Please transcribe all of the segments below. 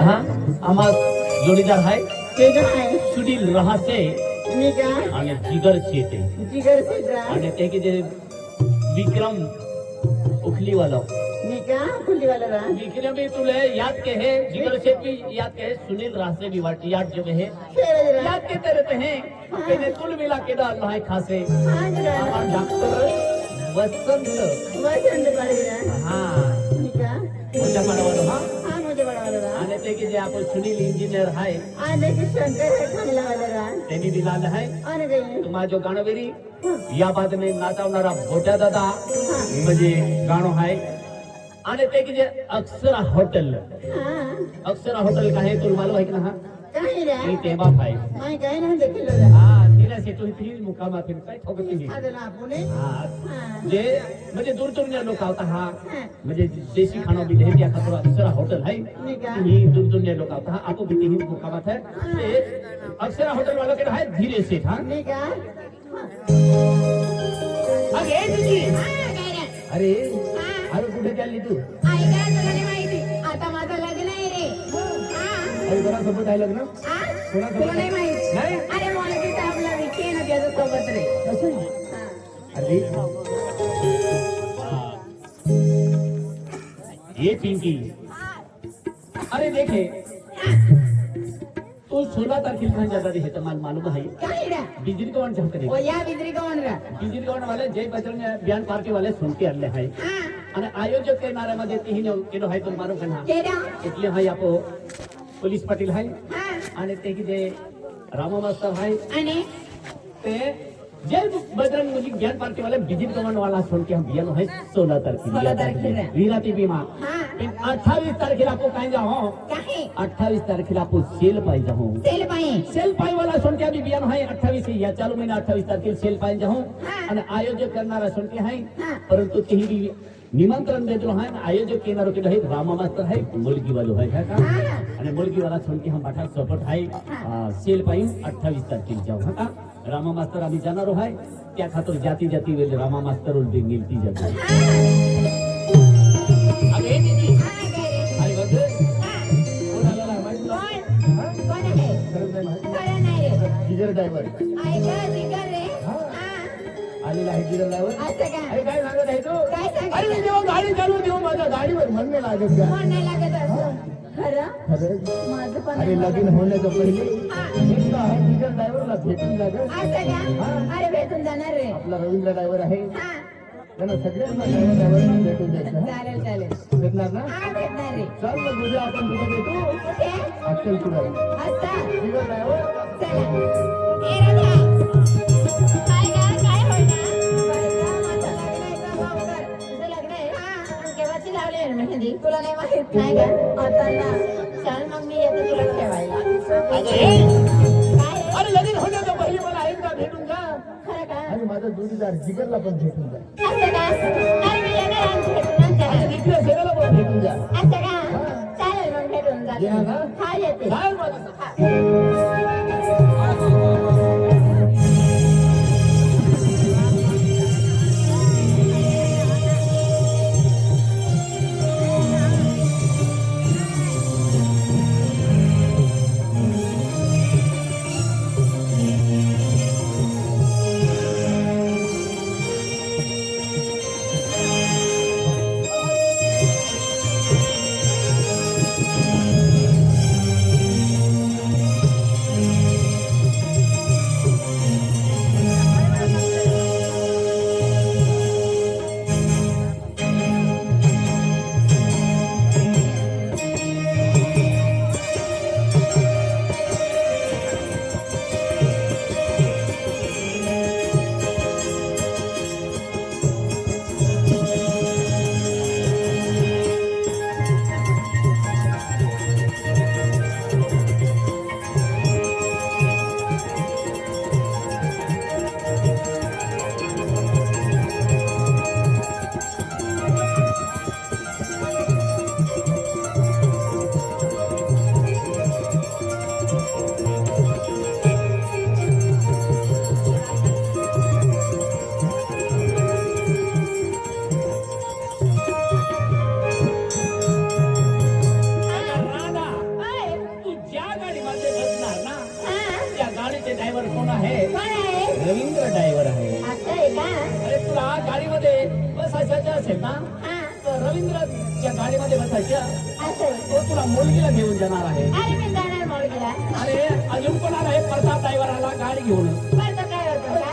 हा? आम्हा जोडीदार आहे? ते काय सुनील रहासे. मी का आणि जिगर शेटे. जिगर सिद्रा आणि ते की जे विक्रम तुले याद के है जिगर शेट भी याद के है सुनील रहासे भी वाट याद जो है याद के तेरे पे है. तेने कुल मिला के डाल है खासे आम्हा डॉक्टर वसंत। वसंत हा। मी का तुझ्या मानवाला हा? हा मोठे वाला रा आणि ते की जे आपण सुनील इंजिनियर आहे त्यांनी दिला आहे. जो गाणवेरी या बाद में नाचवणारा मोठा दादा म्हणजे गाणं आहे. आणि ते की जे अक्षरा हॉटेल. अक्षरा हॉटेल का आहे तुला मालूम आहे की ना हा काही रा ती तेव्हा आहे काय हा तिला सेटून ती मुकामा फिर काय ठोकत ती आता ना पुणे हा। हा। जे म्हणजे दूर दूर लोक आवता हा। हा। म्हणजे देशी खाणं बी हे त्या खातर अक्षरा हॉटेल आहे मी का ही दूर दूर लोक आवता हा। आपो भी ही मुकामात है। ते अक्षरा हॉटेल वाला के है धीरे सेठ हा। मी का अरे ए तुझी हा, काय रे? अरे हा. अरे कुठे चालली तू? आई काय तुला नाही माहिती आता माझं लग्न आहे रे। हा? अरे कोणा सोबत आहे लग्न हा? कोणासोबत? तुला नाही माहीत नाही? अरे मला सोबत रे कसं हा. अरे ये पिंकी अरे देखे तू सोलह तारखेला कहाँ जाता रही है तो माल मालूम है काय रे? बिजली कौन चाहते ओ रहे या बिजरी कोण रे बिजली कौन वाले जय बजरंग बयान पार्टी वाले सुन के अल्ले है हा અને આયોજક કે નારામાં तीन એનો હાય તો મારો કના केडा એટલે હાય આપો પોલીસ પાટીલ હાય हा અને તે કીધે રામા માસ્ટર હાય सकते हैं। जय बजरंग मुझे ज्ञान पार्टी वाले विजित कमांड वाला सुन के हम बियन है सोलह तारीख वीरा टीवी माँ। अट्ठाईस तारीख आपको कहीं? जाओ हाँ। अट्ठाईस तारीख आपको सेल पाई जाओ सेल पाई सेल पाई वाला सुन के अभी बियन है अट्ठाईस या चालू महीना अट्ठाईस तारीख सेल पाई जाओ और आयोजक करना सुन के है। परंतु कहीं भी निमंत्रण दे जो है आयोजक के नारों के रहित रामा मास्टर है मुलगी वाला है क्या का? अरे मुलगी वाला सुन के हम बैठा सपोर्ट है। सेल पाई अट्ठाईस तारीख जाओ हाँ रामा मास्तर आम्ही जाणार आहे त्या खातर जाती जाती वेळ रामा मास्तर उलटी गेलती जाते. आलेला आहे गाडी चालू माझ्या गाडीवर म्हणणे लागत का? खरं? माझं पण लगीन पहिले. आहे जिगर ड्रायव्हरला भेटून असं का अरे भेटून जाणार रे आपला रवींद्र ड्रायव्हर आहे हा त्यांना सगळ्यांना ड्रायव्हर भेटून द्यायचं हा? चालेल चालेल भेटणार ना हा भेटणार रे चल मग उद्या आपण कुठे भेटू कुठे अक्कल तुला ड्रायव्हर चला ए राधा काय ग काय तुझं लग्न आहे केव्हाची लावली आहे मेहंदी तुला नाही माहीत नाही का आता ना चल मग मी येते तुला ठेवायला अरे लगीन होण्याच्या पहिले मला एकदा भेटून जा खरं का? आणि माझा जोडीदार जिगरला पण भेटून जा इकडे सेगाला पण भेटून जा या ना? हा येते. काय माझं तो तुला मुलगीला घेऊन जाणार आहे. अरे अजून पण आला आहे प्रताप ड्रायव्हर आला गाडी घेऊन होतं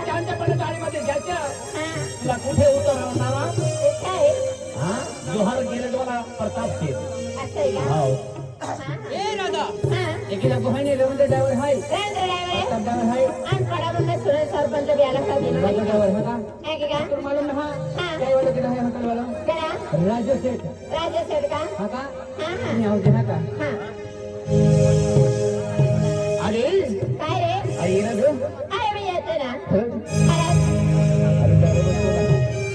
त्यांच्या पण गाडीमध्ये घ्यायच्या हा. तुला कुठे उतरवणार हा? जोहार गेले मला प्रताप शेठ हो. हा. ए राधा. हा. एकीला गुहाने Ravindra driver hi. Pratap driver. Hi. Sarpanch बी आला का? दिलं राजा ड्रायव्हर है. का राजू सेठ राजा सेठ का? हाँ. का आहोत ना का? हा. अरे. काय रे? मी येते ना? खरंच अरे ड्रायव्हर कोण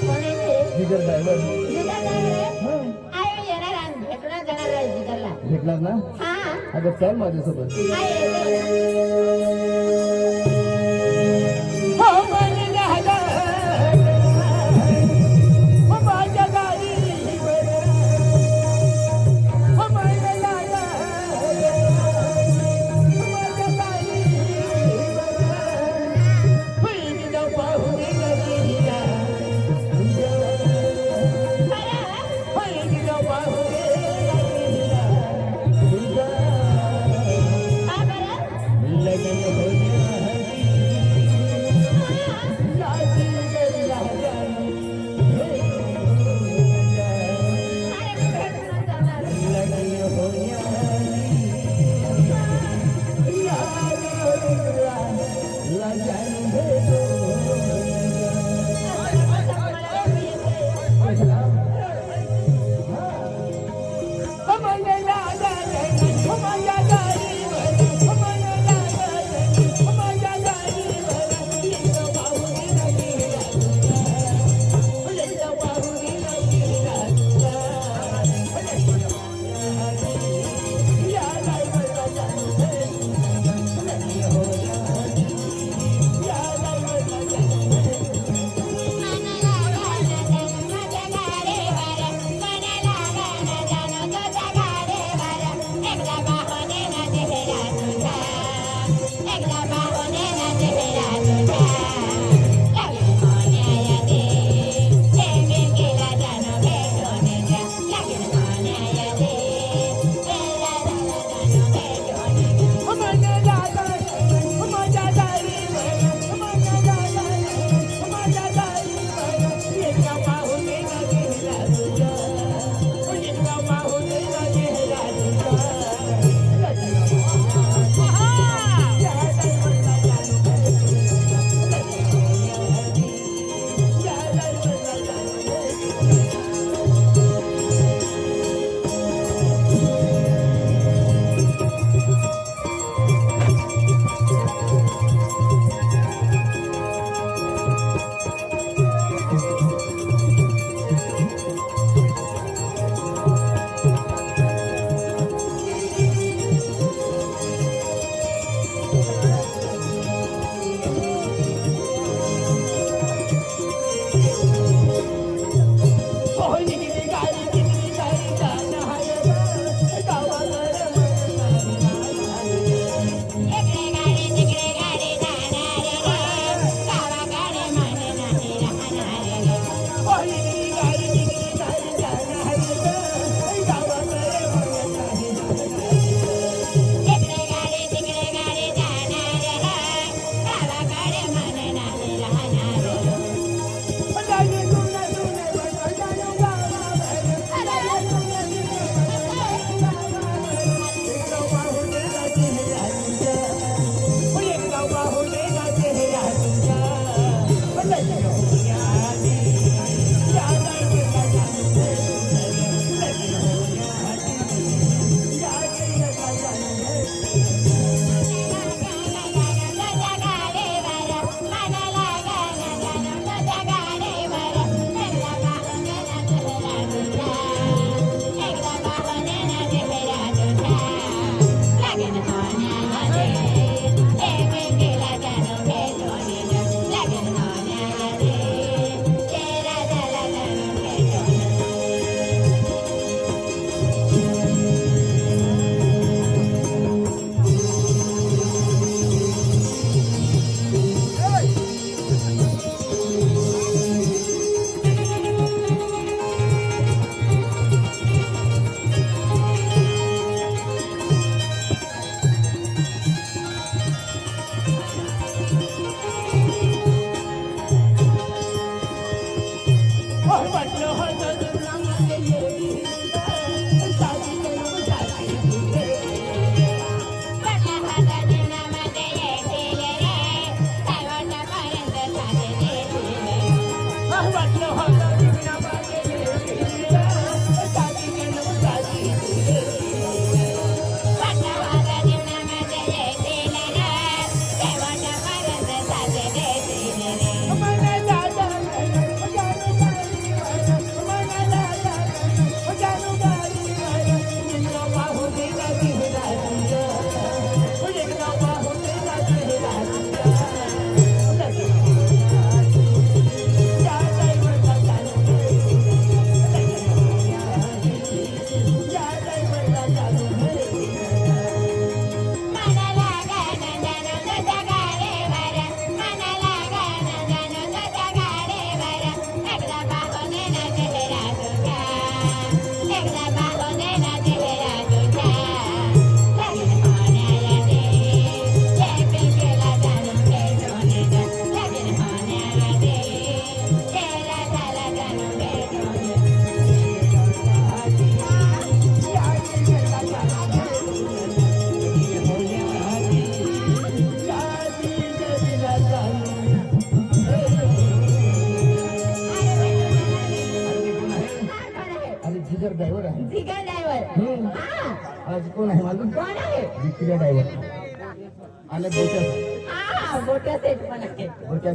कोण आहे ते? जिगर ड्रायव्हर जिगर driver आहे? आहे मी येणार आणि भेटूनच जाणार आहे जिगरला. भेटणार ना? हा. अगं चल माझ्यासोबत. आहे येते আল্লাহু আকবার आज कोण आहे? कोण आहे? विक्रिया ड्रायव्हर. आणि गोट्या हा गोट्या सेट पण आहे गोट्या